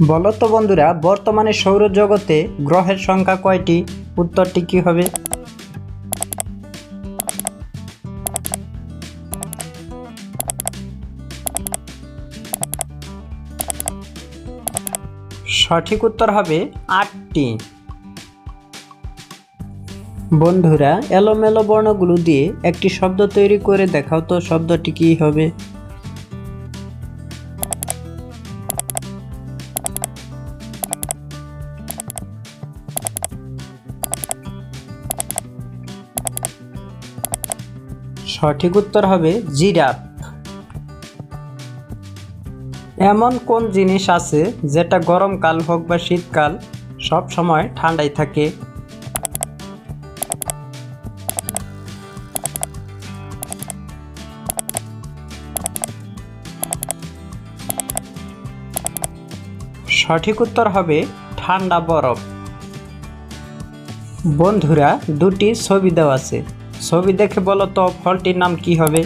বলো তো বন্ধুরা, বর্তমানে সৌরজগতে গ্রহের সংখ্যা কয়টি? উত্তরটি কি হবে? সঠিক উত্তর হবে আটটি। বন্ধুরা, এলোমেলো বর্ণগুলো দিয়ে একটি শব্দ তৈরি করে দেখাও তো শব্দটি কি হবে। সঠিক উত্তর হবে জিরাফ। এমন কোন জিনিস আছে যেটা গরমকাল হোক বা শীতকাল সব সময় ঠান্ডাই থাকে? সঠিক উত্তর হবে ঠান্ডা বরফ। বন্ধুরা, দুটি ছবি দেওয়া আছে। ছবি দেখে বলো তো, ফলটির নাম কি হবে?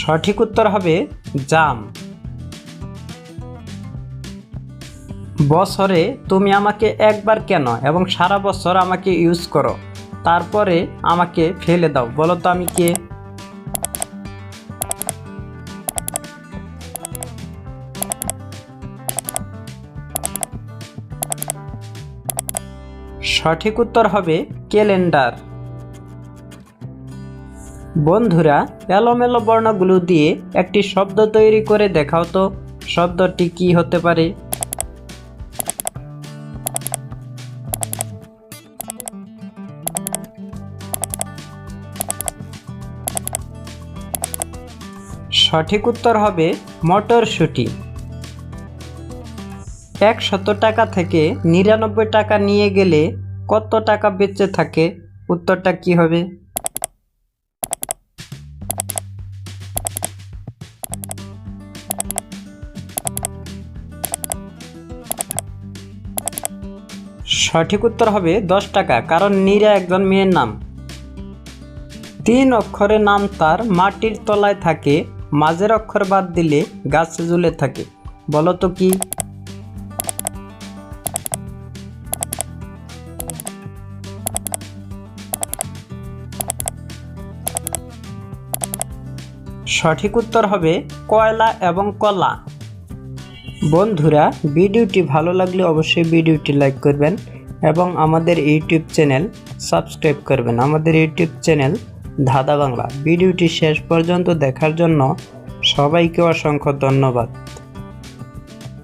সঠিক উত্তর হবে জাম। বছরে তুমি আমাকে একবার কেন এবং সারা বছর আমাকে ইউজ করো, তারপরে আমাকে ফেলে দাও, বলো তো আমি কে? সঠিক উত্তর হবে ক্যালেন্ডার। বন্ধুরা, এলোমেলো বর্ণগুলো দিয়ে একটি শব্দ তৈরি করে দেখাও তো, শব্দটি কি হতে পারে? সঠিক উত্তর হবে মটরশুঁটি। একশত টাকা থেকে নিরানব্বই টাকা নিয়ে গেলে কত টাকা বেঁচে থাকে? উত্তরটা কি হবে? সঠিক উত্তর হবে দশ টাকা, কারণ নীরা একজন মেয়ের নাম। তিন অক্ষরের নাম তার, মাটির তলায় থাকে, মাঝের অক্ষর বাদ দিলে গাছে ঝুলে থাকে। বলো তো কি? সঠিক উত্তর হবে কয়লা এবং কলা। বন্ধুরা, ভিডিওটি ভালো লাগলে অবশ্যই ভিডিওটি লাইক করবেন এবং আমাদের ইউটিউব চ্যানেল সাবস্ক্রাইব করবেন। আমাদের ইউটিউব চ্যানেল ধাঁধা বাংলা। ভিডিওটি শেষ পর্যন্ত দেখার জন্য সবাইকে অসংখ্য ধন্যবাদ।